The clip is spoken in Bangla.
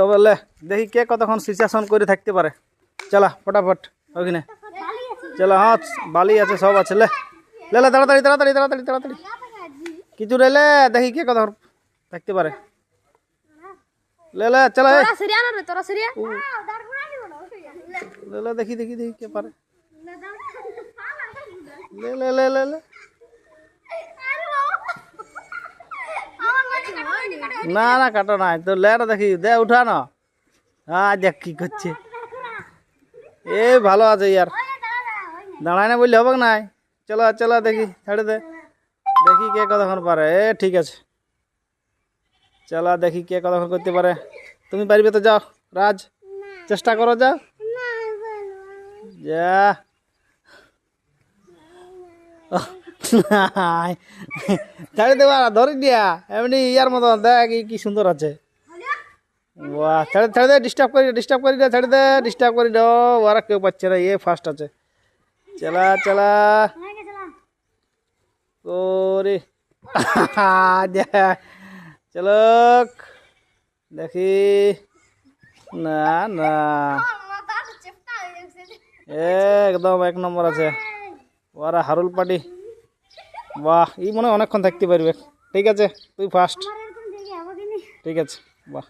তবে লে দেখি কে কতক্ষণ সিচুয়েশন করে থাকতে পারে। চলা ফটাফট ওখানে চলো হ্যাঁ বালি আছে সব আছে লে। লে লে তাড়াতাড়ি তাড়াতাড়ি তাড়াতাড়ি তাড়াতাড়ি। কিছু রেলে দেখি কে কতক্ষণ থাকতে পারে। লে লে চলো রে লে লে দেখি দেখি দেখি কে পারে। লে লে লে লে লে না না, কাটো নাই তো লে না দেখি, দে, উঠা না হ্যাঁ দেখ কি করছে। এ, ভালো আছে ইয়ার। দাঁড়ায় না বললে হবে নাই চলো চলো, দেখি, ছেড়ে দে। দেখি কে কতক্ষণ পারে। এ, ঠিক আছে। চলো, দেখি কে কতক্ষণ করতে পারে। তুমি পারবে তো যাও। রাজ, চেষ্টা করো, যাও। যা। ছাড়ি দেবা ধরে দিয়া এমনি ইয়ার মতো দেখ কি সুন্দর আছে। বাহ ছেড়ে ছেড়ে দে ডিস্টার্ব করি ডিস্টার্ব করি দে ছেড়ে দে ডিস্টার্ব করি দো ওরা কেউ পাচ্ছে না এ ফার্স্ট আছে। চলা চলা। ওরে। চলো দেখি। না না। একদম এক নম্বর আছে। ওরা হারুল পাটি। বাহ ই মনে হয় অনেকক্ষণ থাকতে পারবে। ঠিক আছে তুই ফার্স্ট ঠিক আছে বাহ।